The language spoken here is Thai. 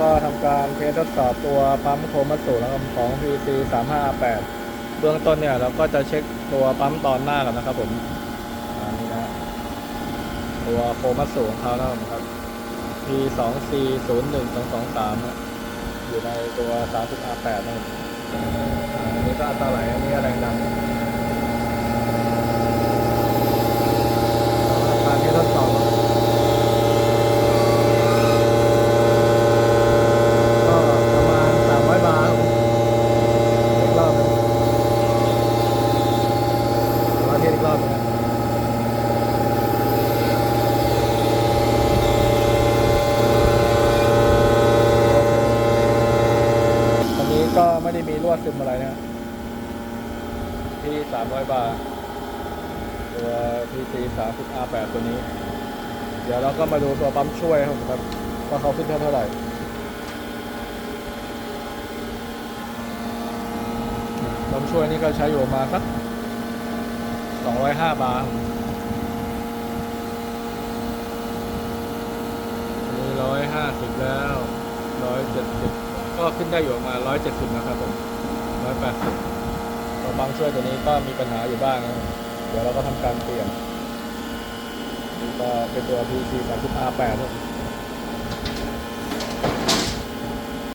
ก็ทำการเทสทดสอบตัวปั๊มโคมัสุนะครับของ PC 358เบื้องต้นเนี่ยเราก็จะเช็คตัวปั๊มตอนหน้ากันนะครับผมอันนี้นะตัวโคมัสุของเขานะครับ P 2 C 0 1 2 2 3อยู่ในตัว 30R8 นะครับอ่าอันนี้ก็อัตราไหลอันนี้แรงดันเราทำการเทสทดสอบก็ประมาณ 300 บาทครับอีกรอบหนึงเรอบอันนี้ก็ไม่ได้มีลวดซึมอะไรนะที่300 บาทตัว PC 30 R8 ตัวนี้ เดี๋ยวเราก็มาดูตัวปั๊มช่วยครับว่าเขาขึ้นเท่าไหร่ปั๊มช่วยนี่ก็ใช้อยู่มาสัก 205 บาทอันนี้150 แล้ว 170 ก็ขึ้นได้อยู่ประมาณ170 นะครับผม 180ตัวบังช่วยตัวนี้ก็มีปัญหาอยู่บ้างนะเดี๋ยวเราก็ทำการเปลี่ยนนี่ก็เป็นตัว PC 30 R8 ครับ